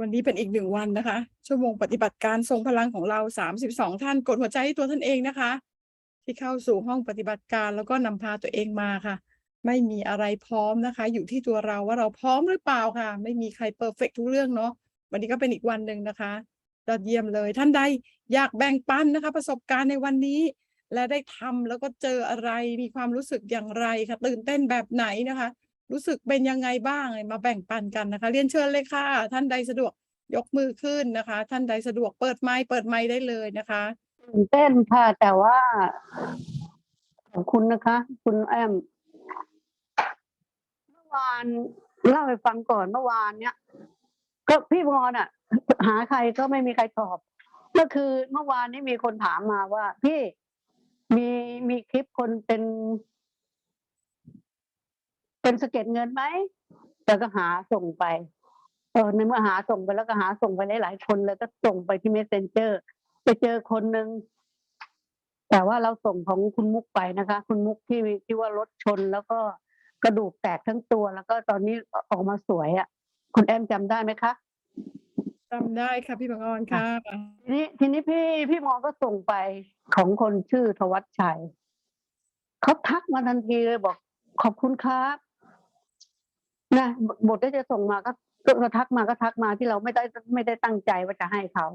วันนี้เป็นอีกหนึ่งวันนะคะ ชั่วโมงปฏิบัติการทรงพลังของเราสามสิบสองท่านกดหัวใจให้ตัวท่านเองนะคะ ที่เข้าสู่ห้องปฏิบัติการแล้วก็นำพาตัวเองมาค่ะ ไม่มีอะไรพร้อมนะคะ อยู่ที่ตัวเราว่าเราพร้อมหรือเปล่าค่ะ ไม่มีใครเพอร์เฟกทุกเรื่องเนาะวันนี้ก็เป็นอีกวันหนึ่งนะคะยอดเยี่ยมเลยท่านใดอยากแบ่งปันนะคะ ประสบการณ์ในวันนี้ และได้ทำแล้วก็เจออะไรมีความรู้สึกอย่างไรค่ะตื่นเต้นแบบไหนนะคะ รู้สึกเป็นยังไงบ้างมาแบ่งปันกันนะคะ เรียนเชิญเลยค่ะ ท่านใดสะดวกยกมือขึ้นนะคะ ท่านใดสะดวกเปิดไมค์เปิดไมค์ได้เลยนะคะตื่นเต้นค่ะ แต่ว่าขอบคุณนะคะ คุณแอมเมื่อวานเล่าให้ฟังก่อนเมื่อวานเนี้ยก็พี่มอนอะ หาใครก็ไม่มีใครตอบ ก็คือเมื่อวานนี้มีคนถามมาว่า พี่มีมีคลิปคนเป็น เป็นสะเก็ดเงินไหมแต่ก็หาส่งไปเออในเมื่อหาส่งไปแล้วก็หาส่งไปหลายๆคนเลยก็ส่งไปที่ messenger ไปเจอคนหนึ่งแต่ว่าเราส่งของคุณมุกไปนะคะ คุณมุกที่ที่ว่ารถชนแล้วก็กระดูกแตกทั้งตัว แล้วก็ตอนนี้ออกมาสวยอะ่ะ คุณแอมจำได้ไหมคะจำได้ค่ะพี่บังออนค่ะทีนี้ทีนี้พี่พี่มองก็ส่งไปของคนชื่อธวัชชัยเขาทักมาทันทีเลยบอกขอบคุณครับ นะบทที่จะส่งมาก็ก็ทักมาก็ทักมาที่เราไม่ได้ไม่ได้ตั้งใจว่าจะให้เขา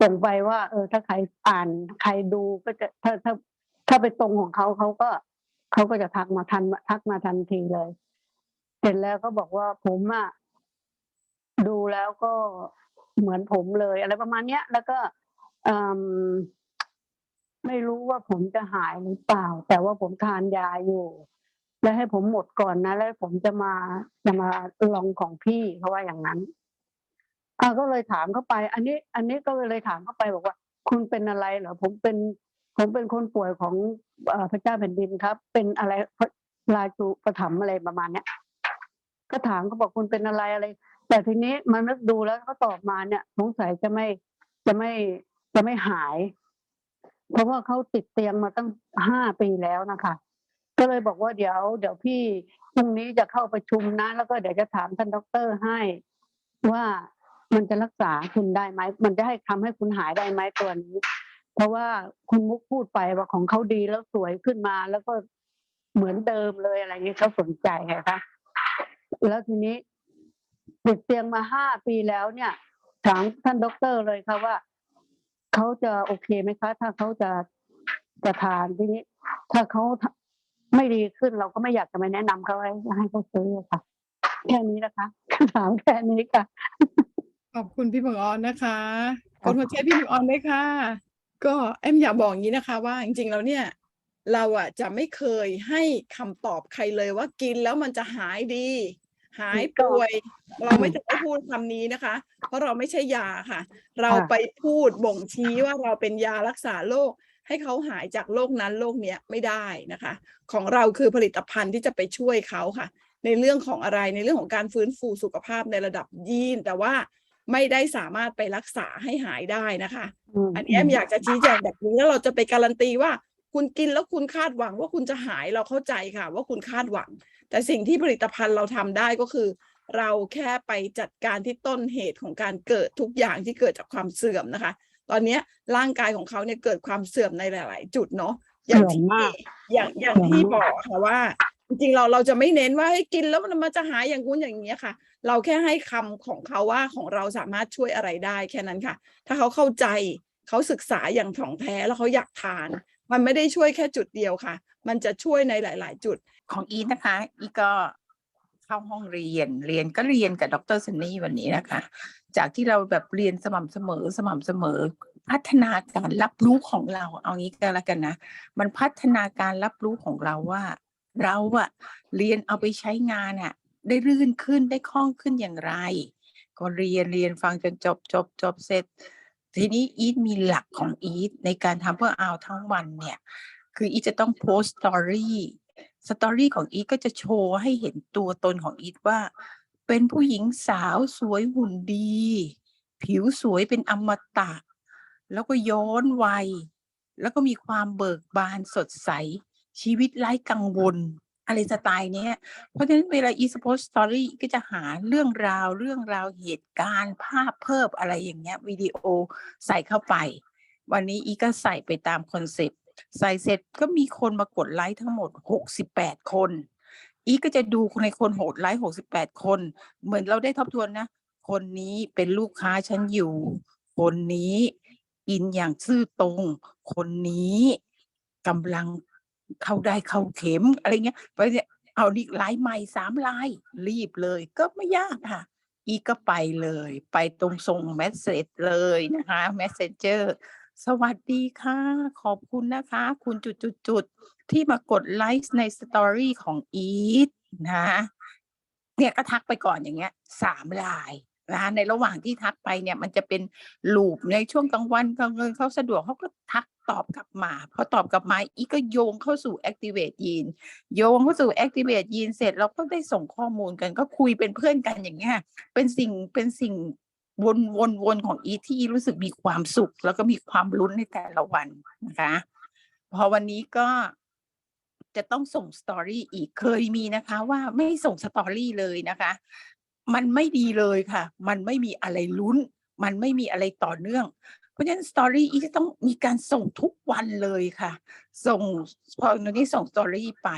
ส่งไปว่า เออ ถ้าใครอ่านใครดูก็จะถ้าถ้าถ้าไปตรงของเขาเขาก็เขาก็จะทักมาทันทักมาทันทีเลย เสร็จแล้วก็บอกว่าผมอะดูแล้วก็เหมือนผมเลย อะไรประมาณเนี้ย แล้วก็อไม่รู้ว่าผมจะหายหรือเปล่า แต่ว่าผมทานยาอยู่ แล้วให้ผมหมดก่อนนะ แล้วผมจะมาจะมาลองของพี่เขาว่าอย่างนั้นอ่าก็เลยถามเข้าไป อันนี้ อันนี้ก็เลยถามเข้าไปบอกว่า คุณเป็นอะไรเหรอผมเป็น ผมเป็นคนป่วยของอพระเจ้าแผ่นดินครับ เป็นอะไรพราชูประถมอะไรประมาณเนี้ยก็ถามเขาบอกคุณเป็นอะไรอะไร แต่ทีนี้มานึกดูแล้วเขาตอบมาเนี่ยสงสัยจะไม่จะไม่จะไม่หาย เพราะว่าเขาติดเตียงมาตั้งห้าปีแล้วนะคะ ก็เลยบอกว่าเดี๋ยว เดี๋ยวพี่พรุ่งนี้จะเข้าประชุมนะ แล้วก็เดี๋ยวจะถามท่านด็อกเตอร์ให้ ว่ามันจะรักษาคุณได้ไหม มันจะให้ทำให้คุณหายได้ไหมตัวนี้ เพราะว่าคุณมุกพูดไปว่าของเขาดีแล้วสวยขึ้นมา แล้วก็เหมือนเดิมเลยอะไรเงี้ยเขาสนใจไงคะแล้วทีนี้ติดเตียงมาห้าปีแล้วเนี่ยถามท่านด็อกเตอร์เลยค่ะว่าเขาจะโอเคไหมคะ ถ้าเขาจะจะทานทีนี้ ถ้าเขา ไม่ดีขึ้นเราก็ไม่อยากจะไปแนะนำเขาให้ให้เขาซื้อค่ะ แค่นี้นะคะคำถามแค่นี้ค่ะ ขอบคุณพี่บังออนนะคะกดหัวใจพี่บังออนด้วยค่ะ ก็แอมอยากบอกอย่างนี้นะคะ ว่าจริงๆแล้วเนี่ย เราอะจะไม่เคยให้คำตอบใครเลยว่ากินแล้วมันจะหายดี หายป่วย เราไม่จะไม่พูดคำนี้นะคะ เพราะเราไม่ใช่ยาค่ะ เราไปพูดบ่งชี้ว่าเราเป็นยารักษาโรค ให้เขาหายจากโรคนั้นโรคเนี้ยไม่ได้นะคะ ของเราคือผลิตภัณฑ์ที่จะไปช่วยเขาค่ะ ในเรื่องของอะไรในเรื่องของการฟื้นฟูสุขภาพในระดับยีน แต่ว่าไม่ได้สามารถไปรักษาให้หายได้นะคะมอันนี้แอมอยากจะชี้แจงแบบนี้แล้วเราจะไปการันตีว่า คุณกินแล้วคุณคาดหวังว่าคุณจะหายเราเข้าใจค่ะ ว่าคุณคาดหวัง แต่สิ่งที่ผลิตภัณฑ์เราทำได้ก็คือ เราแค่ไปจัดการที่ต้นเหตุของการเกิดทุกอย่างที่เกิดจากความเสื่อมนะคะ ตอนเนี้ยร่างกายของเขาเนี่ยเกิดความเสื่อมในหลาย ๆ จุดเนาะอย่างเสื่อมที่มากอย่างอย่างเสื่อมที่บมากอกค่ะว่า จริงๆเราเราจะไม่เน้นว่าให้กินแล้วมันจะหายอย่างงู้นอย่างนี้ยค่ะ เราแค่ให้คำของเขาว่าของเราสามารถช่วยอะไรได้แค่นั้นค่ะ ถ้าเขาเข้าใจเขาศึกษาอย่างถ่องแท้แล้วเขาอยากทาน มันไม่ได้ช่วยแค่จุดเดียวค่ะ มันจะช่วยในหลาย ๆ จุดของอีทนะคะ อีทก็เข้าห้องเรียนเรียนก็เรียนกับดรซันนี่วันนี้นะคะ จากที่เราแบบเรียนสม่ำเสมอสม่ำเสมอ พัฒนาการรับรู้ของเรา เอางี้ก็แล้วกันนะ มันพัฒนาการรับรู้ของเราว่า เราอะเรียนเอาไปใช้งานอะได้รื่นขึ้นได้คล่องขึ้นอย่างไร ก็เรียนเรียนฟังจนจบจบจบเสร็จ ทีนี้อีทมีหลักของอีทในการทำเพื่อเอาทั้งวันเนี่ย คืออีทจะต้องโพสต์สตอรี่สตอรี่ของอีทก็จะโชว์ให้เห็นตัวตนของอีทว่า เป็นผู้หญิงสาวสวยหุ่นดี ผิวสวยเป็นอมตะ แล้วก็ย้อนวัย แล้วก็มีความเบิกบานสดใส ชีวิตไร้กังวล อะไรสไตล์เนี้ย เพราะฉะนั้นเวลา e sport story ก็จะหาเรื่องราวเรื่องราวเหตุการณ์ภาพเพิ่มอะไรอย่างเงี้ยวิดีโอใส่เข้าไป วันนี้อีก็ใส่ไปตามคอนเซปต์ใส่เสร็จก็มีคนมากดไลค์ทั้งหมด 68 คน อีก็จะดูในคนโหดไลค์68คน เหมือนเราได้ทบทวนนะ คนนี้เป็นลูกค้าฉันอยู่ คนนี้กินอย่างซื่อตรง คนนี้กำลังเข้าได้เข้าเข็มอะไรเงี้ยไปเนี่ยเอาดิไลน์ใหม่สามไลน์รีบเลยก็ไม่ยากค่ะ อีก็ไปเลย ไปตรงส่งเมสเซจเลยนะคะ Messenger สวัสดีค่ะ ขอบคุณนะคะ คุณจุดจุดจุด ที่มากดไลค์ในสตอรี่ของอีทนะเนี่ยก็ทักไปก่อนอย่างเงี้ยสามลายนะคะในระหว่างที่ทักไปเนี่ย มันจะเป็นลูปในช่วงกลางวันกลางคืนเขาสะดวกเขาก็ทักตอบกลับมาพอตอบกลับมาอีกก็โยงเข้าสู่ activate ยีนโยงเข้าสู่ activate ยีนเสร็จเราก็ได้ส่งข้อมูลกัน ก็คุยเป็นเพื่อนกันอย่างเงี้ยเป็นสิ่งเป็นสิ่งวนวนวนของอีที่อีรู้สึกมีความสุข แล้วก็มีความลุ้นในแต่ละวันนะคะ พอวันนี้ก็ จะต้องส่งสตอรี่อีกเคยมีนะคะว่าไม่ส่งสตอรี่เลยนะคะ มันไม่ดีเลยค่ะ มันไม่มีอะไรลุ้น มันไม่มีอะไรต่อเนื่อง เพราะฉะนั้นสตอรี่อีจะต้องมีการส่งทุกวันเลยค่ะ ส่งพอตอนนี้ส่งสตอรี่ไป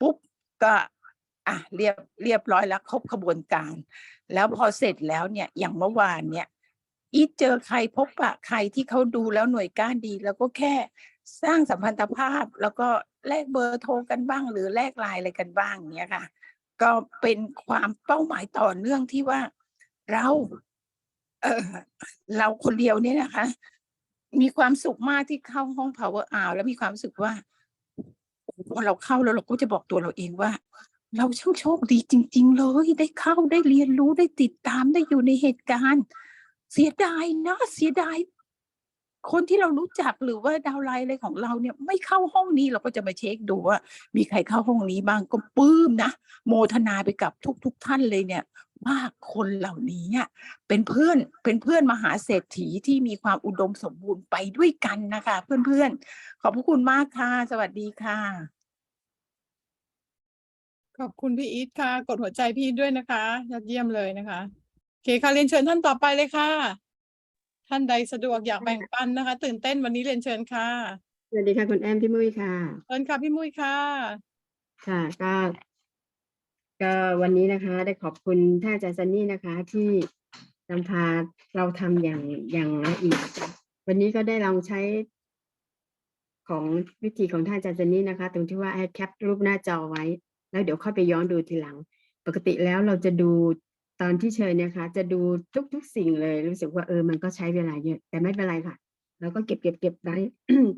ปุ๊บก็อะเรียบเรียบร้อยแล้วครบขบวนการ แล้วพอเสร็จแล้วเนี่ยอย่างเมื่อวานเนี่ยอีทเจอใครพบปะใครที่เขาดูแล้วหน่วยก้านดี แล้วก็แค่สร้างสัมพันธภาพแล้วก็ แลกเบอร์โทรกันบ้าง หรือแลกไลน์อะไรกันบ้างเนี้ยค่ะ ก็เป็นความเป้าหมายต่อเนื่องที่ว่าเราเออเราคนเดียวเนี่ยนะคะ มีความสุขมากที่เข้าห้อง power hour แล้วมีความรู้สึกว่าโอ้โหพอเราเข้าแล้วเราก็จะบอกตัวเราเองว่า เราช่างโชคดีจริง ๆ เลยได้เข้าได้เรียนรู้ได้ติดตามได้อยู่ในเหตุการณ์ เสียดายนะเสียดาย คนที่เรารู้จักหรือว่าดาวไลน์อะไรของเราเนี่ยไม่เข้าห้องนี้เราก็จะมาเช็คดูว่า มีใครเข้าห้องนี้บ้างก็ปื้มนะ โมทนาไปกับทุกๆทท่านเลยเนี่ยว่าคนเหล่านี้เป็นเพื่อนเป็นเพื่อนมหาเศรษฐีที่มีความอุดมสมบูรณ์ไปด้วยกันนะคะ เพื่อนๆ ขอบพระคุณมากค่ะ สวัสดีค่ะ ขอบคุณพี่อีทค่ะ กดหัวใจพี่ด้วยนะคะยอดเยี่ยมเลยนะคะโอเคค่ะเรียนเชิญท่านต่อไปเลยค่ะ ท่านใดสะดวกอยากแบ่งปันนะคะ ตื่นเต้นวันนี้เรียนเชิญค่ะสวัสดีค่ะคุณแอมพี่มุ้ยค่ะ เชิญค่ะพี่มุ้ยค่ะ ค่ะก็ก็วันนี้นะคะ ได้ขอบคุณท่านอาจารย์ซันนี่นะคะ ที่นำพาเราทำอย่างอย่างละเอียดวันนี้ก็ได้ลองใช้ของวิธีของท่านอาจารย์ซันนี่นะคะ ตรงที่ว่าให้แคปรูปหน้าจอไว้ แล้วเดี๋ยวค่อยไปย้อนดูทีหลัง ปกติแล้วเราจะดูต อนที่เชิญเนะคะ จะดูทุกๆสิ่งเลย รู้สึกว่าเออมันก็ใช้เวลาเยอะ แต่ไม่เป็นไรค่ะเราก็เก็บเก็บเก็บไว้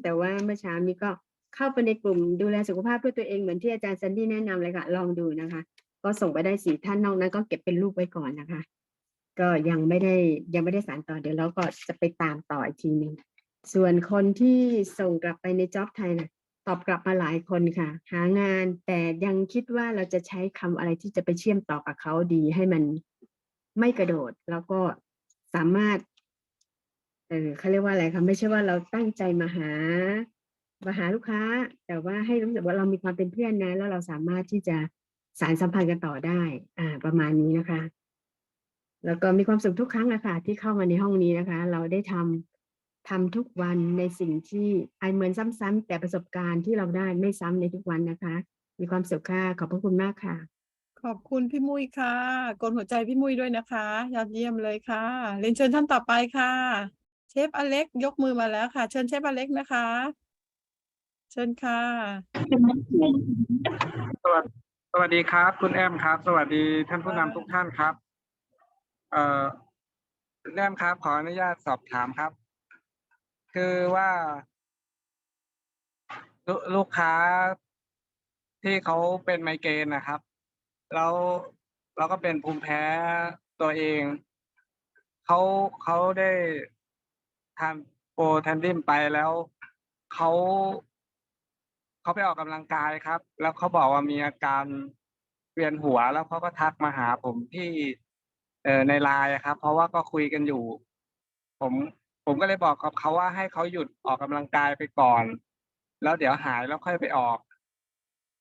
แต่ว่าเมื่อเช้านี้ก็เข้าไปในกลุ่มดูแลสุขภาพเพื่อตัวเองเหมือนที่อาจารย์ซันดี้แนะนำเลยค่ะ ลองดูนะคะ ก็ส่งไปได้สี่ท่านนอกนั้น ก็เก็บเป็นรูปไว้ก่อนนะคะ ก็ยังไม่ได้ยังไม่ได้สารต่อเดี๋ยวเราก็จะไปตามต่ออีกทีหนึ่งส่วนคนที่ส่งกลับไปในจ็อบไทยนะตอบกลับมาหลายคนค่ะ หางานแต่ยังคิดว่าเราจะใช้คำอะไรที่จะไปเชื่อมต่อกับเขาดีให้มัน ไม่กระโดด แล้วก็สามารถเออเขาเรียกว่าอะไรคะไม่ใช่ว่าเราตั้งใจมาหามาหาลูกค้า แต่ว่าให้รู้สึกว่าเรามีความเป็นเพื่อนนะ แล้วเราสามารถที่จะสารสัมพันธ์กันต่อได้ อ่า ประมาณนี้นะคะ แล้วก็มีความสุขทุกครั้งนะคะที่เข้ามาในห้องนี้นะคะ เราได้ทำทำทุกวันในสิ่งที่อาจเหมือนซ้ำๆแต่ประสบการณ์ที่เราได้ไม่ซ้ำในทุกวันนะคะ มีความสุขค่ะขอบพระคุณมากค่ะ ขอบคุณพี่มุ้ยค่ะ กดหัวใจพี่มุ้ยด้วยนะคะ ยอดเยี่ยมเลยค่ะ เรียนเชิญท่านต่อไปค่ะ เชฟอเล็กยกมือมาแล้วค่ะ เชิญเชฟอเล็กนะคะ เชิญค่ะสวัสสวัสดีครับ คุณแอมครับ สวัสดีท่านผู้นำทุกท่านครับ เอ่อคุณแอมครับ ขออนุญาตสอบถามครับ คือว่าล,ลูกค้าที่เขาเป็นไมเกรนนะครับ แล้วเราก็เป็นภูมิแพ้ตัวเองเขาเขาได้ทานโปรแทนดิมไปแล้วเขาเขาไปออกกำลังกายครับ แล้วเขาบอกว่ามีอาการเวียนหัวแล้วเขาก็ทักมาหาผมที่เออในไลน์ครับ เพราะว่าก็คุยกันอยู่ ผมผมก็เลยบอกกับเขาว่าให้เขาหยุดออกกำลังกายไปก่อน แล้วเดี๋ยวหายแล้วค่อยไปออก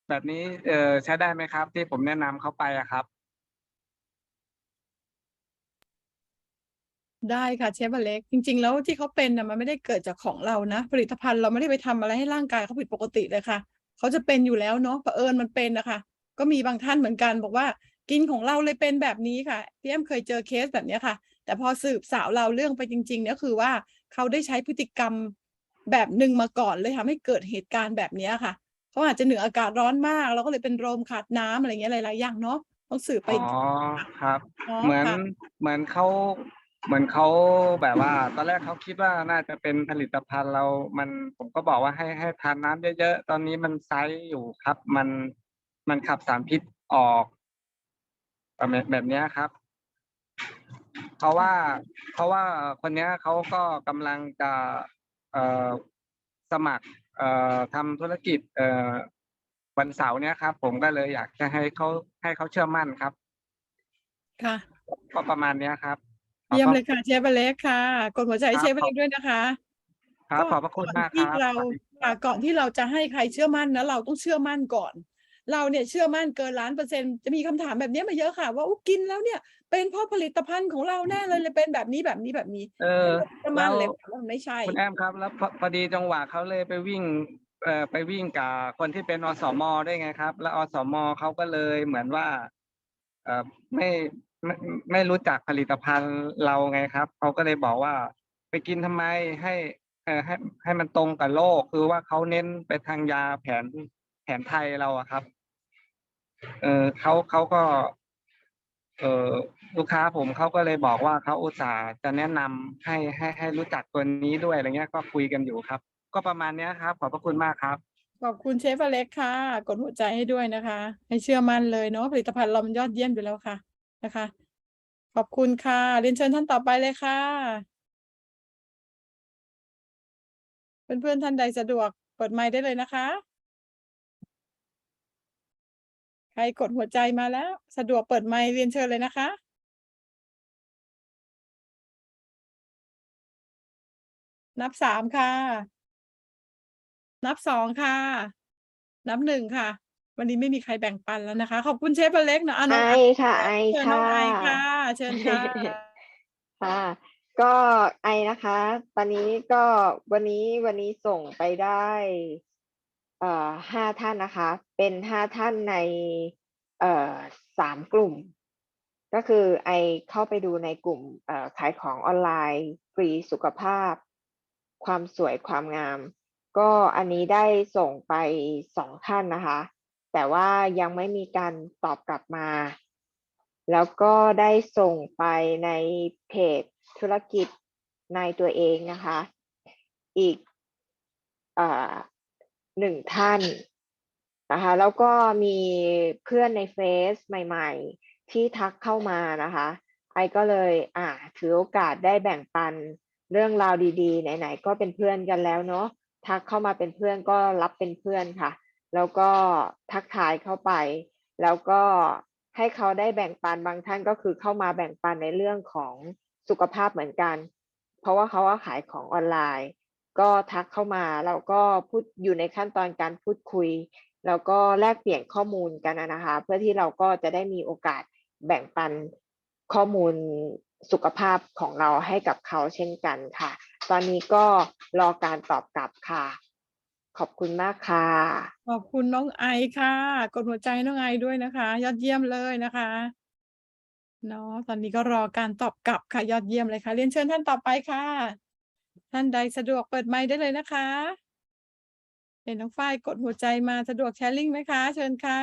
แบบนี้เออใช้ได้ไหมครับ ที่ผมแนะนำเขาไปอะครับ ได้ค่ะเชฟอเล็ก จริง ๆ แล้วที่เขาเป็นนะมันไม่ได้เกิดจากของเรานะ ผลิตภัณฑ์เราไม่ได้ไปทำอะไรให้ร่างกายเขาผิดปกติเลยค่ะ เขาจะเป็นอยู่แล้วเนาะเผอิญมันเป็นนะคะก็มีบางท่านเหมือนกัน บอกว่ากินของเราเลยเป็นแบบนี้ค่ะพี่แอมเคยเจอเคสแบบเนี้ยค่ะ แต่พอสืบสาวเราเรื่องไปจริงๆเนี่ยคือว่าเขาได้ใช้พฤติกรรมแบบหนึ่งมาก่อนเลยทำให้เกิดเหตุการณ์แบบเนี้ยค่ะ เขาอาจจะเหนืออากาศร้อนมากแล้วก็เลยเป็นลมขาดน้ำอะไรเงี้ยหลายๆอย่างเนาะต้องสืบไปอ๋อครับ เนาะเหมือนค่ะเหมือนเขาเหมือนเขาแบบว่า ตอนแรกเขาคิดว่าน่าจะเป็นผลิตภัณฑ์เรา มันผมก็บอกว่าให้ให้ทานน้ำเยอะๆตอนนี้มันไซส์อยู่ครับ มันมันขับสารพิษออกแบบแบบเนี้ยครับ เพราะว่าเพราะว่าคนเนี้ยเขาก็กำลังจะเอ่อสมัครเอ่อ ทำธุรกิจเอ่อวันเสาร์เนี้ยครับ ผมก็เลยอยากจะให้เขาให้เขาเชื่อมั่นครับ ค่ะก็ประมาณเนี้ยครับเยี่ยมขอบเลยค่ะเชฟอเล็กค่ะกดหัวใจให้ครับเชฟอเล็กด้วยนะคะครับก็ขอบพระคุณก่อนมากคที่รับเราสวัสดีค่ะก่อนที่เราจะให้ใครเชื่อมั่นนะเราต้องเชื่อมั่นก่อน เราเนี่ยเชื่อมั่นเกินล้านเปอร์เซ็นต์จะมีคำถามแบบนี้มาเยอะค่ะ ว่าอุ๊ยกินแล้วเนี่ย เป็นเพราะผลิตภัณฑ์ของเราแน่เลยเลยเป็นแบบนี้แบบนี้แบบนี้ เออเชื่อมั่นแล้วเลยค่ะว่ามันไม่ใช่คุณแอมครับ แล้วพอพอดีจังหวะเขาเลยไปวิ่งเอ่อไปวิ่งกับคนที่เป็นอสมได้วยไงครับ แล้วอสมเขาก็เลยเหมือนว่าเอ่อไม่ไม่ไม่รู้จักผลิตภัณฑ์เราไงครับเขาก็เลยบอกว่า ไปกินทำไมให้เอ่อให้ให้มันตรงกับโลกคือว่าเขาเน้นไปทางยาแผนแผนไทยเราอะครับ เออเขาเขาก็ เออลูกค้าผมเขาก็เลยบอกว่าเขาอุตส่าห์จะแนะนำให้ให้ให้รู้จักตัวนี้ด้วยอะไรเงี้ย ก็คุยกันอยู่ครับ ก็ประมาณเนี้ยครับ ขอบพระคุณมากครับขอบคุณเชฟอเล็กค่ะ กดหัวใจให้ด้วยนะคะ ให้เชื่อมั่นเลยเนาะผลิตภัณฑ์เรามันยอดเยี่ยมอยู่แล้วค่ะนะคะ ขอบคุณค่ะเรียนเชิญท่านต่อไปเลยค่ะ เพื่อนๆท่านใดสะดวกเปิดไมค์ได้เลยนะคะ ใครกดหัวใจมาแล้ว สะดวกเปิดไมค์เรียนเชิญเลยนะคะ นับสามค่ะ นับสองค่ะ นับหนึ่งค่ะ วันนี้ไม่มีใครแบ่งปันแล้วนะคะ ขอบคุณเชฟอเล็กนะอะน้องไอไอค่ะไอเชิญน้ค่ะองไอค่ะ เชิญค่ะ ค่ะ ก็ไอนะคะ ตอนนี้ก็วันนี้วันนี้ส่งไปได้เอ่อห้าท่านนะคะ เป็นห้าท่านในเอ่อสามกลุ่ม ก็คือไอเข้าไปดูในกลุ่มเอ่อขายของออนไลน์ฟรีสุขภาพ ความสวยความงาม ก็อันนี้ได้ส่งไปสองท่านนะคะ แต่ว่ายังไม่มีการตอบกลับมา แล้วก็ได้ส่งไปในเพจธุรกิจในตัวเองนะคะ อีกอ่า หนึ่งท่านนะคะแล้วก็มีเพื่อนในเฟซใหม่ๆ ที่ทักเข้ามานะคะไอก็เลยอ่าถือโอกาสได้แบ่งปันเรื่องราวดีๆ ไหนๆก็เป็นเพื่อนกันแล้วเนาะทักเข้ามาเป็นเพื่อนก็รับเป็นเพื่อนค่ะ แล้วก็ทักทายเข้าไป แล้วก็ให้เขาได้แบ่งปันบางท่านก็คือเข้ามาแบ่งปันในเรื่องของสุขภาพเหมือนกัน เพราะว่าเขาว่าขายของออนไลน์ ก็ทักเข้ามาแล้วก็พูดอยู่ในขั้นตอนการพูดคุย แล้วก็แลกเปลี่ยนข้อมูลกันนะคะ เพื่อที่เราก็จะได้มีโอกาสแบ่งปันข้อมูลสุขภาพของเราให้กับเขาเช่นกันค่ะ ตอนนี้ก็รอการตอบกลับค่ะ ขอบคุณมากค่ะ ขอบคุณน้องไอค่ะ กดหัวใจน้องไอด้วยนะคะ ยอดเยี่ยมเลยนะคะเนาะตอนนี้ก็รอการตอบกลับค่ะยอดเยี่ยมเลยค่ะเรียนเชิญท่านต่อไปค่ะ ท่านใดสะดวกเปิดไมค์ได้เลยนะคะ เห็นน้องฝ้ายกดหัวใจมาสะดวกแชร์ลิงก์ไหมคะ เชิญค่ะ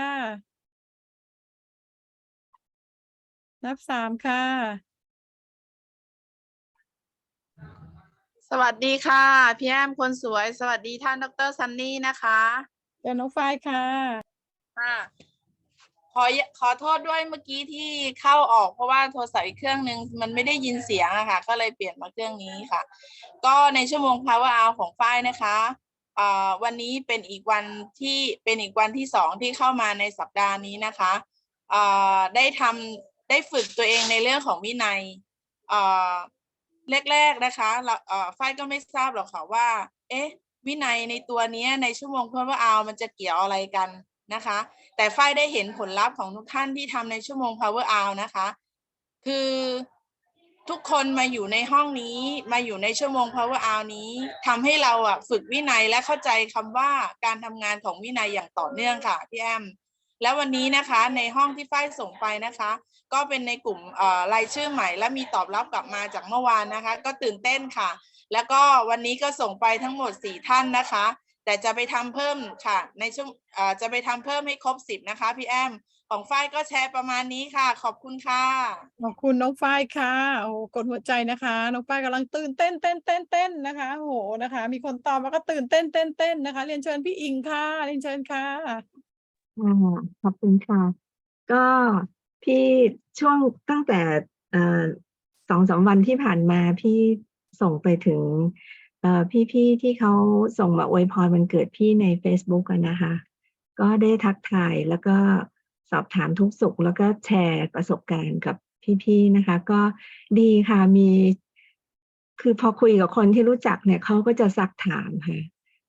นับสามค่ะ สวัสดีค่ะ พี่แอมคนสวย สวัสดีท่านดรซันนี่นะคะเจอน้องฝ้ายค่ะ ค่ะ ขอขอโทษด้วยเมื่อกี้ที่เข้าออกเพราะว่าโทรศัพท์อีกเครื่องหนึ่งมันไม่ได้ยินเสียงอะค่ะ ก็เลยเปลี่ยนมาเครื่องนี้ค่ะ ก็ในชั่วโมง power hour ของฝ้ายนะคะอ่าวันนี้เป็นอีกวันที่เป็นอีกวันที่สองที่เข้ามาในสัปดาห์นี้นะคะอ่าได้ทำได้ฝึกตัวเองในเรื่องของวินัยอ่าแรกๆนะคะเราเอ่อฝ้ายก็ไม่ทราบหรอกค่ะว่า เอ๊ะ วินัยในตัวนี้ในชั่วโมง power hour มันจะเกี่ยวอะไรกัน นะคะ แต่ฝ้ายได้เห็นผลลัพธ์ของทุกท่านที่ทำในชั่วโมง power hour นะคะ คือทุกคนมาอยู่ในห้องนี้มาอยู่ในชั่วโมง power hour นี้ทำให้เราอะฝึกวินัยและเข้าใจคำว่าการทำงานของวินัยอย่างต่อเนื่องค่ะพี่แอมแล้ววันนี้นะคะในห้องที่ฝ้ายส่งไปนะคะ ก็เป็นในกลุ่มรายชื่อใหม่ และมีตอบรับกลับมาจากเมื่อวานนะคะ ก็ตื่นเต้นค่ะ แล้วก็วันนี้ก็ส่งไปทั้งหมดสี่ท่านนะคะ แต่จะไปทำเพิ่มค่ะ ในช่วงเอ่อจะไปทำเพิ่มให้ครบสิบนะคะพี่แอม ของฝ้ายก็แชร์ประมาณนี้ค่ะ ขอบคุณค่ะ ขอบคุณน้องฝ้ายค่ะโอ้โหกดหัวใจนะคะ น้องฝ้ายกำลังตื่นเต้นเต้นเต้นเต้นนะคะโอ้โหนะคะ มีคนตอบมาก็ตื่นเต้นเต้นเต้นนะคะ เรียนเชิญพี่อิงค่ะเรียนเชิญค่ะอ่าขอบคุณค่ะ ก็พี่ช่วงตั้งแต่เอ่อสองสามวันที่ผ่านมาพี่ส่งไปถึงเอ่อ พี่ๆที่เขาส่งมาอวยพรวันเกิดพี่ใน Facebook กันนะคะ ก็ได้ทักทายแล้วก็สอบถามทุกสุข แล้วก็แชร์ประสบการณ์กับพี่ๆนะคะ ก็ดีค่ะมีคือพอคุยกับคนที่รู้จักเนี่ยเขาก็จะซักถามค่ะ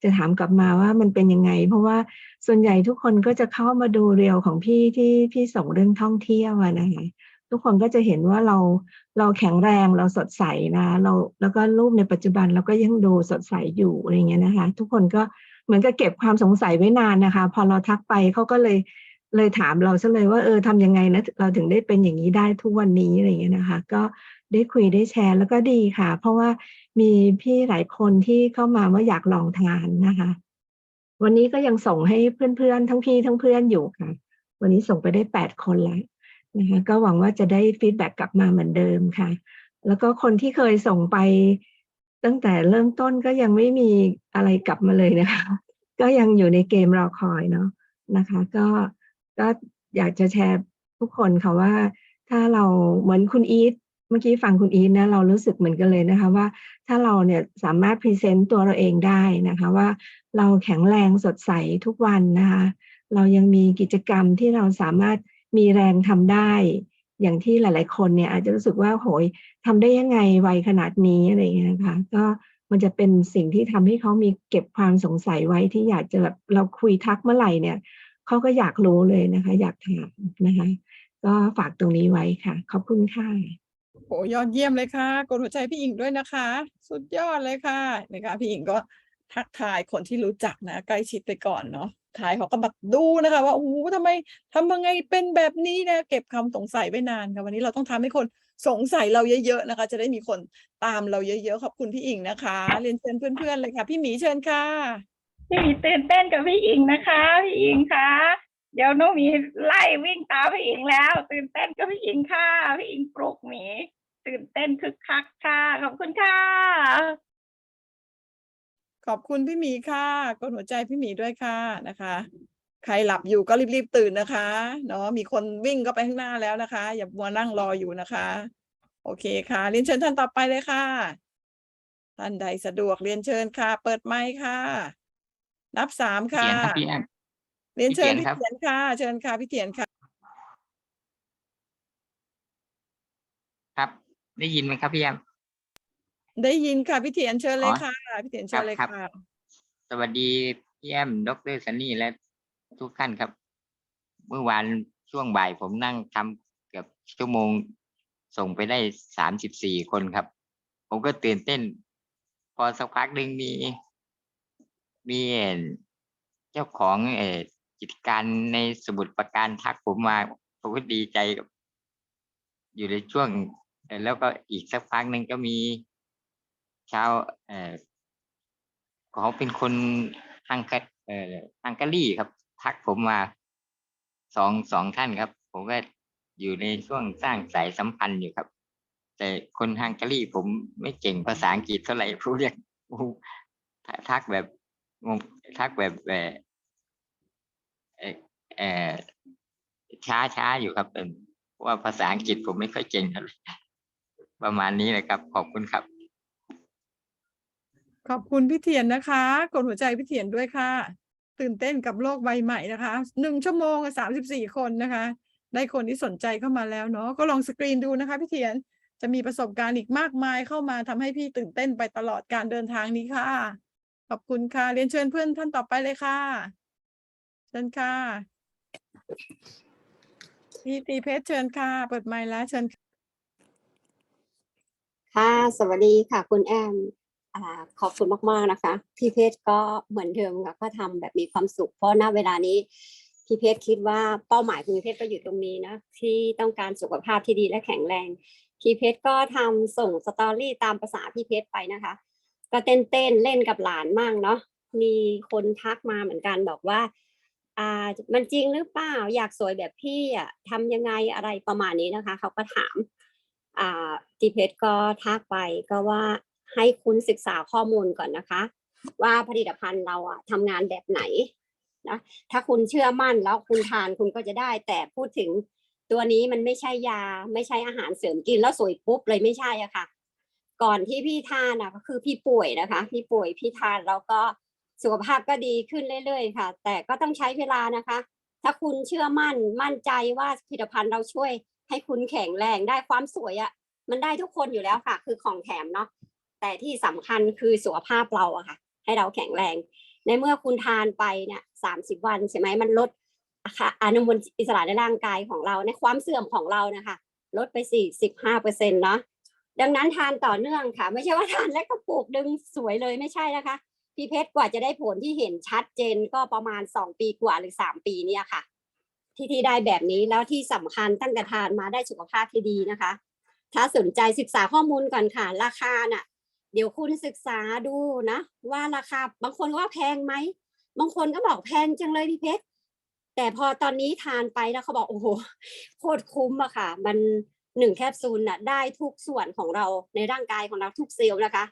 จะถามกลับมาว่ามันเป็นยังไง เพราะว่าส่วนใหญ่ทุกคนก็จะเข้ามาดูเรียวของพี่ที่พี่ส่งเรื่องท่องเที่ยวนะคะ ทุกคนก็จะเห็นว่าเราเราแข็งแรงเราสดใสนะเราแล้วก็รูปในปัจจุบันเราก็ยังดูสดใสอยู่อะไรเงี้ยนะคะ ทุกคนก็เหมือนกับเก็บความสงสัยไว้นานนะคะ พอเราทักไปเขาก็เลยเลยถามเราซะเลยว่าเออทำยังไงนะเราถึงได้เป็นอย่างนี้ได้ทุกวันนี้อะไรเงี้ยนะคะ ก็ได้คุยได้แชร์แล้วก็ดีค่ะ เพราะว่ามีพี่หลายคนที่เข้ามาว่าอยากลองทานนะคะ วันนี้ก็ยังส่งให้เพื่อนๆ ทั้งพี่ทั้งเพื่อนอยู่ค่ะ วันนี้ส่งไปได้แปดคนแล้ว นะคะก็หวังว่าจะได้ฟีดแบ็กกลับมาเหมือนเดิมค่ะ แล้วก็คนที่เคยส่งไป ตั้งแต่เริ่มต้นก็ยังไม่มีอะไรกลับมาเลยนะคะ ก็ยังอยู่ในเกมรอคอยเนาะนะคะ ก็ก็อยากจะแชร์ทุกคนค่ะว่า ถ้าเราเหมือนคุณอีทเมื่อกี้ฟังคุณอีทนะเรารู้สึกเหมือนกันเลยนะคะว่าถ้าเราเนี่ยสามารถพรีเซนต์ตัวเราเองได้นะคะว่าเราแข็งแรงสดใสทุกวันนะคะเรายังมีกิจกรรมที่เราสามารถ มีแรงทำได้ อย่างที่หลาย ๆ คนเนี่ยอาจจะรู้สึกว่าโหยทำได้ยังไงไวขนาดนี้อะไรอย่างเงี้ยนะคะก็มันจะเป็นสิ่งที่ทำให้เขามีเก็บความสงสัยไว้ที่อยากจะแบบเราคุยทักเมื่อไหร่เนี่ยเขาก็อยากรู้เลยนะคะ อยากถามนะคะ ก็ฝากตรงนี้ไว้ค่ะ ขอบคุณค่ะโหยอดเยี่ยมเลยค่ะกดหัวใจพี่อิงด้วยนะคะ สุดยอดเลยค่ะนะคะพี่อิงก็ทักทายคนที่รู้จักนะ ใกล้ชิดไปก่อนเนาะ ทายเขาก็มาดูนะคะ ว่าโอ้โหทำไมทำยังไงเป็นแบบนี้นะเก็บคำสงสัยไว้นานค่ะวันนี้เราต้องทำให้คนสงสัยเราเยอะๆนะคะ จะได้มีคนตามเราเยอะๆขอบคุณพี่อิงนะคะ เรียนเชิญเพื่อนๆเลยค่ะ พี่หมีเชิญค่ะพี่หมีตื่นเต้นกับพี่อิงนะคะพี่อิงคะเดี๋ยวน้องหมีไล่วิ่งตามพี่อิงแล้ว ตื่นเต้นกับพี่อิงค่ะพี่อิงปลุกหมีตื่นเต้นคึกคักค่ะขอบคุณค่ะ ขอบคุณพี่หมีค่ะกดหัวใจพี่หมีด้วยค่ะนะคะ ใครหลับอยู่ก็รีบๆตื่นนะคะเนาะมีคนวิ่งก็ไปข้างหน้าแล้วนะคะ อย่ามัวนั่งรออยู่นะคะ โอเคค่ะเรียนเชิญท่านต่อไปเลยค่ะ ท่านใดสะดวกเรียนเชิญค่ะ เปิดไมค์ค่ะ นับสามค่ะเขียนครับพี่แอมเรียนเชิญพี่พี่เถียนครับ เถียนค่ะ เชิญค่ะพี่เถียนค่ะ ครับ ได้ยินไหมครับพี่แอม ได้ยินค่ะพี่เถียนเชิญเลยอ๋อค่ะพี่เถียนเชิญเลยครับค่ะ สวัสดีพี่แอมดรซันนี่และทุกท่านครับ เมื่อวานช่วงบ่ายผมนั่งทำเกือบชั่วโมงส่งไปได้สามสิบสี่คนครับ ผมก็ตื่นเต้น พอสักพักหนึ่งมีมีเอ่อเจ้าของเออกิจการในสมุดประการทักผมมาผมก็ดีใจกับ อยู่ในช่วงเอ่อแล้วก็อีกสักพักหนึ่งก็มี ชาวเออเขาเป็นคนฮังกเออฮังการีครับ ทักผมมาสองสองท่านครับ ผมก็อยู่ในช่วงสร้างสายสัมพันธ์อยู่ครับ แต่คนฮังการีผมไม่เก่งภาษาอังกฤษเท่าไหร่ผู้เรียกทักแบบงงทักแบบเออเออเออช้าช้าอยู่ครับเป็นเพราะว่าภาษาอังกฤษผมไม่ค่อยเก่งเท่าไหร่ประมาณนี้เลยครับ ขอบคุณครับ ขอบคุณพี่เถียนนะคะกดหัวใจพี่เถียนด้วยค่ะ ตื่นเต้นกับโลกใบใหม่นะคะหนึ่งชั่วโมงสามสิบสี่คนนะคะ ได้คนที่สนใจเข้ามาแล้วเนาะก็ลองสกรีนดูนะคะพี่เถียนจะมีประสบการณ์อีกมากมายเข้ามาทำให้พี่ตื่นเต้นไปตลอดการเดินทางนี้ค่ะ ขอบคุณค่ะ เรียนเชิญเพื่อนท่านต่อไปเลยค่ะเชิญค่ะพี่ตีเพชรเชิญค่ะ เปิดไมค์แล้วเชิญค่ะ สวัสดีค่ะ คุณแอม อขอบคุณมากๆนะคะ พี่เพชรก็เหมือนเดิมค่ะก็ทำแบบมีความสุข เพราะณเวลานี้พี่เพชรคิดว่าเป้าหมายของพี่เพชรก็อยู่ตรงนี้นะที่ต้องการสุขภาพที่ดีและแข็งแรง พี่เพชรก็ทำส่งสตอรี่ตามภาษาพี่เพชรไปนะคะ ก็เต้นเต้นเล่นกับหลานมั่งเนาะมีคนทักมาเหมือนกันบอกว่า อ่ามันจริงหรือเปล่าอยากสวยแบบพี่อะทำยังไงอะไรประมาณนี้นะคะเขาก็ถามอ่าจีเพชรก็ทักไปก็ว่า ให้คุณศึกษาข้อมูลก่อนนะคะ ว่าผลิตภัณฑ์เราอะทำงานแบบไหนนะถ้าคุณเชื่อมั่นแล้วคุณทานคุณก็จะได้ แต่พูดถึงตัวนี้มันไม่ใช่ยา ไม่ใช่อาหารเสริมกินแล้วสวยปุ๊บเลยไม่ใช่อะค่ะ ก่อนที่พี่ทานอะก็คือพี่ป่วยนะคะ พี่ป่วยพี่ทานแล้วก็สุขภาพก็ดีขึ้นเรื่อยๆค่ะ แต่ก็ต้องใช้เวลานะคะ ถ้าคุณเชื่อมั่นมั่นใจว่าผลิตภัณฑ์เราช่วย ให้คุณแข็งแรงได้ความสวยอะ่ะมันได้ทุกคนอยู่แล้วค่ะ คือของแถมเนาะ แต่ที่สำคัญคือสุขภาพเราอะค่ะ ให้เราแข็งแรง ในเมื่อคุณทานไปเนี่ยสามสิบวันใช่ไหมมันลดค่ะอนุมูลอิสระในร่างกายของเราในความเสื่อมของเรานะคะ ลดไปสี่สิบห้าเปอร์เซ็นต์เนาะดังนั้นทานต่อเนื่องค่ะ ไม่ใช่ว่าทานแล้วก็ปลูกดึงสวยเลยไม่ใช่นะคะพี่เพชรกว่าจะได้ผลที่เห็นชัดเจนก็ประมาณสองปีกว่าหรือสามปีเนี่ยค่ะ ที่ที่ได้แบบนี้แล้วที่สำคัญตั้งแต่ทานมาได้สุขภาพที่ดีนะคะ ถ้าสนใจศึกษาข้อมูลก่อนค่ะ ราคาน่ะ เดี๋ยวคุณศึกษาดูนะ ว่าราคาบางคนว่าแพงไหมบางคนก็บอกแพงจังเลยพี่เพชรแต่พอตอนนี้ทานไปแล้วเขาบอกโอ้โหโคตรคุ้มอะค่ะ มันหนึ่งแคปซูลน่ะได้ทุกส่วนของเราในร่างกายของเราทุกเซลล์นะคะ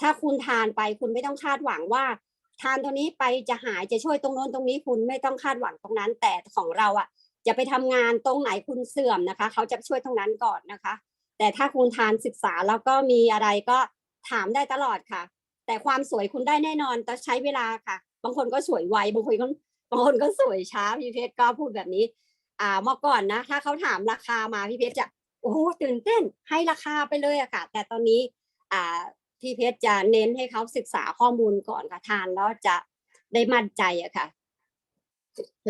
ถ้าคุณทานไปคุณไม่ต้องคาดหวังว่า ทานตัวนี้ไปจะหายจะช่วยตรงโน้นตรงนี้คุณไม่ต้องคาดหวังตรงนั้น แต่ของเราอะจะไปทำงานตรงไหนคุณเสื่อมนะคะ เขาจะช่วยตรงนั้นก่อนนะคะ แต่ถ้าคุณทานศึกษาแล้วก็มีอะไรก็ ถามได้ตลอดค่ะ แต่ความสวยคุณได้แน่นอนแต่ใช้เวลาค่ะ บางคนก็สวยไวบางคนก็บางคนก็สวยช้าพี่เพชรก็พูดแบบนี้ อ่าเมื่อก่อนนะ ถ้าเขาถามราคามาพี่เพชรจะโอ้โหตื่นเต้นให้ราคาไปเลยอะค่ะ แต่ตอนนี้อ่าพี่เพชรจะเน้นให้เขาศึกษาข้อมูลก่อนค่ะทานแล้วจะได้มั่นใจอะค่ะ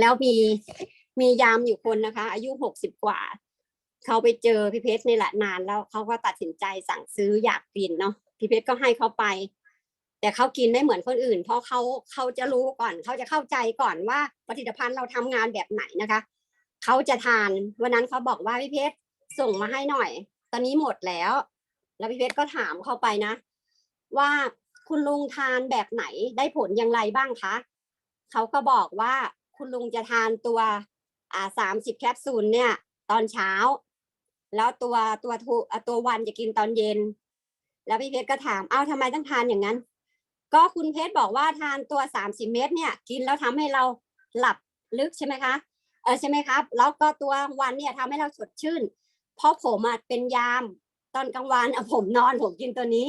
แล้วมีมียามอยู่คนนะคะ อายุหกสิบกว่า เขาไปเจอพี่เพชรนี่แหละนานแล้วเขาก็ตัดสินใจสั่งซื้ออยากกินเนาะ พี่เพชรก็ให้เขาไป แต่เขากินไม่เหมือนคนอื่น เพราะเขาเขาจะรู้ก่อน เขาจะเข้าใจก่อนว่าผลิตภัณฑ์เราทำงานแบบไหนนะคะเขาจะทานวันนั้นเขาบอกว่าพี่เพชรส่งมาให้หน่อย ตอนนี้หมดแล้ว แล้วพี่เพชรก็ถามเข้าไปนะ ว่าคุณลุงทานแบบไหนได้ผลอย่างไรบ้างคะเขาก็บอกว่าคุณลุงจะทานตัวอ่าสามสิบแคปซูลเนี่ย ตอนเช้า แล้วตัวตัวทูตัววันจะกินตอนเย็น แล้วพี่เพชรก็ถามเอ้าทำไมต้องทานอย่างนั้น ก็คุณเพชรบอกว่าทานตัวสามสิบเม็ดเนี่ยกินแล้วทำให้เราหลับลึกใช่ไหมคะเออใช่ไหมครับ แล้วก็ตัววันเนี่ยทำให้เราสดชื่น เพราะผมอะเป็นยามตอนกลางวันผมนอนผมกินตัวนี้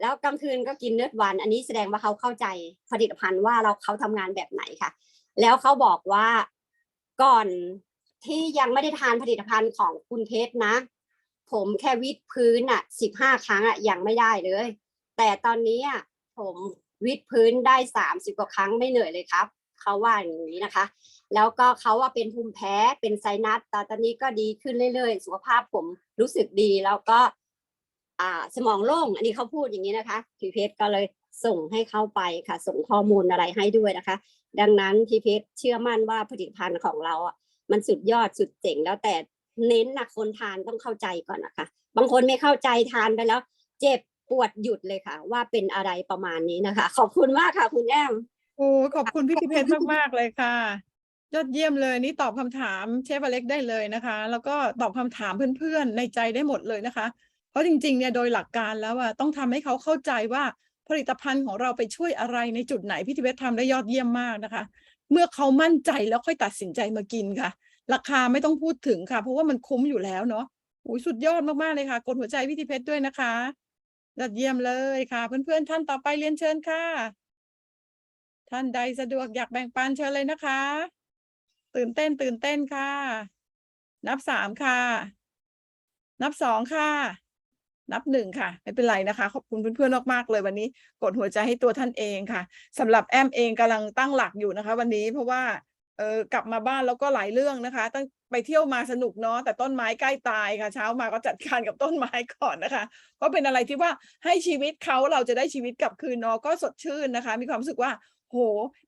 แล้วกลางคืนก็กินเนื้อวัน อันนี้แสดงว่าเขาเข้าใจผลิตภัณฑ์ว่าเราเขาทำงานแบบไหนค่ะ แล้วเขาบอกว่าก่อนที่ยังไม่ได้ทานผลิตภัณฑ์ของคุณเพชรนะ ผมแค่วิดพื้นอะสิบห้าครั้งอะยังไม่ได้เลย แต่ตอนนี้อะผมวิดพื้นได้สามสิบกว่าครั้งไม่เหนื่อยเลยครับเขาว่าอย่างนี้นะคะ แล้วก็เขาว่าเป็นภูมิแพ้เป็นไซนัสแต่ตอนนี้ก็ดีขึ้นเรื่อยๆ สุขภาพผมรู้สึกดีแล้วก็ อ่าสมองโล่ง อันนี้เขาพูดอย่างนี้นะคะพีเพชรก็เลยส่งให้เข้าไปค่ะ ส่งข้อมูลอะไรให้ด้วยนะคะ ดังนั้นพีเพชรเชื่อมั่นว่าผลิตภัณฑ์ของเราอะมันสุดยอดสุดเจ๋งแล้วแต่ เน้นนะคนทานต้องเข้าใจก่อนนะคะ บางคนไม่เข้าใจทานไปแล้ว เจ็บปวดหยุดเลยค่ะ ว่าเป็นอะไรประมาณนี้นะคะ ขอบคุณมากค่ะ คุณแอมโอ้ขอบคุณพี่ติเพชรมากๆเลยค่ะ ยอดเยี่ยมเลยนี่ตอบคำถามเชฟอเล็กได้เลยนะคะ แล้วก็ตอบคำถามเพื่อนๆในใจได้หมดเลยนะคะ เพราะจริงๆเนี่ยโดยหลักการแล้วอะต้องทำให้เขาเข้าใจว่าผลิตภัณฑ์ของเราไปช่วยอะไรในจุดไหนพี่ติเพชรทำได้ยอดเยี่ยมมากนะคะ เมื่อเขามั่นใจแล้วค่อยตัดสินใจมากินค่ะ ราคาไม่ต้องพูดถึงค่ะ เพราะว่ามันคุ้มอยู่แล้วเนาะอุ้ยสุดยอดมากๆเลยค่ะ กดหัวใจพี่ติเพชรด้วยนะคะยอดเยี่ยมเลยค่ะ เพื่อนๆท่านต่อไปเรียนเชิญค่ะ ท่านใดสะดวกอยากแบ่งปันเชิญเลยนะคะ ตื่นเต้นตื่นเต้นค่ะ นับสามค่ะ นับสองค่ะ นับหนึ่งค่ะ ไม่เป็นไรนะคะ ขอบคุณเพื่อนๆมากๆเลยวันนี้ กดหัวใจให้ตัวท่านเองค่ะสำหรับแอมเองกำลังตั้งหลักอยู่นะคะ วันนี้เพราะว่า เออกลับมาบ้านแล้วก็หลายเรื่องนะคะ ตั้งไปเที่ยวมาสนุกเนาะแต่ต้นไม้ใกล้ตายค่ะ เช้ามาก็จัดการกับต้นไม้ก่อนนะคะ ก็เป็นอะไรที่ว่าให้ชีวิตเขาเราจะได้ชีวิตกลับคืนเนาะก็สดชื่นนะคะ มีความรู้สึกว่าโห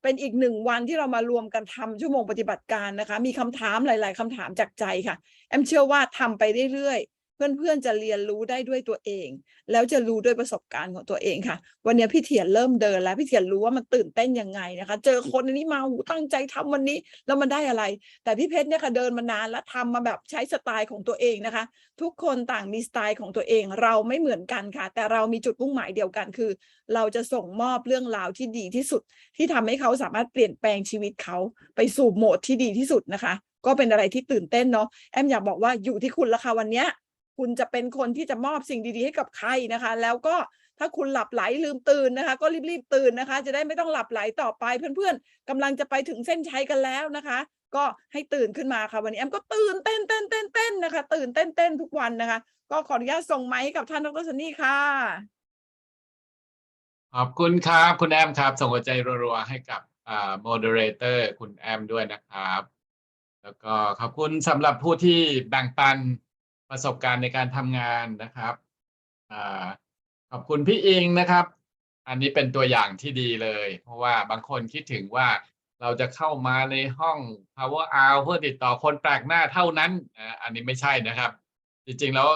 เป็นอีกหนึ่งวันที่เรามารวมกันทำชั่วโมงปฏิบัติการนะคะ มีคำถามหลาย ๆคำถามจากใจค่ะ แอมเชื่อว่าทำไปเรื่อย เพื่อนๆจะเรียนรู้ได้ด้วยตัวเอง แล้วจะรู้ด้วยประสบการณ์ของตัวเองค่ะ วันนี้พี่เถียนเริ่มเดินแล้วพี่เถียนรู้ว่ามันตื่นเต้นยังไงนะคะ เจอคนอันนี้มาหูตั้งใจทำวันนี้แล้วมันได้อะไร แต่พี่เพชรเนี่ยค่ะเดินมานานแล้วทำมาแบบใช้สไตล์ของตัวเองนะคะ ทุกคนต่างมีสไตล์ของตัวเอง เราไม่เหมือนกันค่ะ แต่เรามีจุดมุ่งหมายเดียวกันคือ เราจะส่งมอบเรื่องราวที่ดีที่สุด ที่ทำให้เขาสามารถเปลี่ยนแปลงชีวิตเขาไปสู่โหมดที่ดีที่สุดนะคะ ก็เป็นอะไรที่ตื่นเต้นเนาะแอมอยากบอกว่าอยู่ที่คุณละค่ะวันเนี้ย คุณจะเป็นคนที่จะมอบสิ่งดีๆ ให้กับใครนะคะ แล้วก็ถ้าคุณหลับไหลลืมตื่นนะคะ ก็รีบๆตื่นนะคะ จะได้ไม่ต้องหลับไหลต่อไปเพื่อนๆกำลังจะไปถึงเส้นชัยกันแล้วนะคะ ก็ให้ตื่นขึ้นมาค่ะวันนี้แอมก็ตื่นเต้นเต้นเต้นเต้นนะคะ ตื่นเต้นเต้นทุกวันนะคะ ก็ขออนุญาตส่งไม้กับท่านดรซันนี่ค่ะขอบคุณครับ คุณแอมครับ ส่งหัวใจรัวๆให้กับอ่า moderator คุณแอมด้วยนะครับ แล้วก็ขอบคุณสำหรับผู้ที่แบ่งปัน ประสบการณ์ในการทำงานนะครับอขอบคุณพี่อิงนะครับ อันนี้เป็นตัวอย่างที่ดีเลย เพราะว่าบางคนคิดถึงว่าเราจะเข้ามาในห้อง power hour เพื่อติดต่อคนแปลกหน้าเท่านั้น อันนี้ไม่ใช่นะครับ จริงๆแล้ว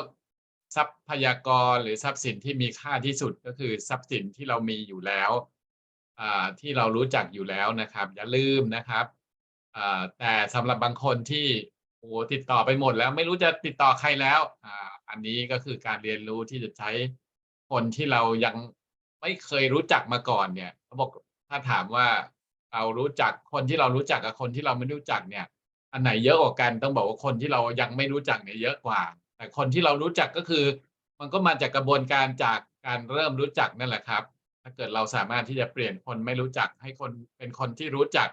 ทรัพยากรหรือทรัพย์สินที่มีค่าที่สุดก็คือทรัพย์สินที่เรามีอยู่แล้วที่เรารู้จักอยู่แล้วนะครับ อย่าลืมนะครับแต่สำหรับบางคนที่ โอ้ติดต่อไปหมดแล้วไม่รู้จะติดต่อใครแล้ว อ่า อันนี้ก็คือการเรียนรู้ที่จะใช้คนที่เรายังไม่เคยรู้จักมาก่อนเนี่ยเขาบอกถ้าถามว่าเรารู้จักคนที่เรารู้จักกับคนที่เราไม่รู้จักเนี่ย อันไหนเยอะกว่ากันต้องบอกว่าคนที่เรายังไม่รู้จักเนี่ยเยอะกว่า แต่คนที่เรารู้จักก็คือ มันก็มาจากกระบวนการจากการเริ่มรู้จักนั่นแหละครับ ถ้าเกิดเราสามารถที่จะเปลี่ยนคนไม่รู้จักให้คนเป็นคนที่รู้จัก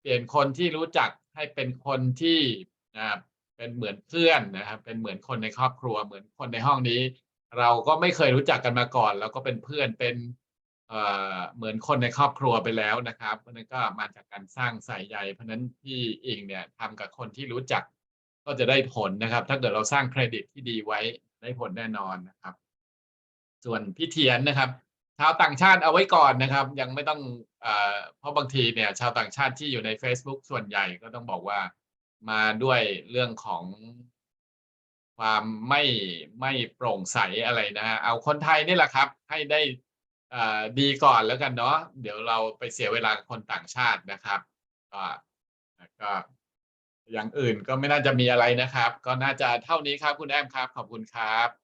เปลี่ยนคนที่รู้จักให้เป็นคนที่ อ่าเป็นเหมือนเพื่อนนะครับ เป็นเหมือนคนในครอบครัว เหมือนคนในห้องนี้ เราก็ไม่เคยรู้จักกันมาก่อน แล้วก็เป็นเพื่อนเป็นเอ่อเหมือนคนในครอบครัวไปแล้วนะครับเพราะนั้นก็มาจากการสร้างสายใยเพราะนั้นพี่เองเนี่ยทำกับคนที่รู้จักก็จะได้ผลนะครับ ถ้าเกิดเราสร้างเครดิตที่ดีไว้ได้ผลแน่นอนนะครับ ส่วนพี่เทียนนะครับ ชาวต่างชาติเอาไว้ก่อนนะครับ ยังไม่ต้องเอ่อเพราะบางทีเนี่ย ชาวต่างชาติที่อยู่ใน Facebook ส่วนใหญ่ก็ต้องบอกว่า มาด้วยเรื่องของความไม่ไม่โปร่งใสอะไรนะฮะเอาคนไทยนี่แหละครับ ให้ได้อ่อดีก่อนแล้วกันเนาะเดี๋ยวเราไปเสียเวลาคนต่างชาตินะครับ ก็ก็อย่างอื่นก็ไม่น่าจะมีอะไรนะครับ ก็น่าจะเท่านี้ครับคุณแอมครับ ขอบคุณครับ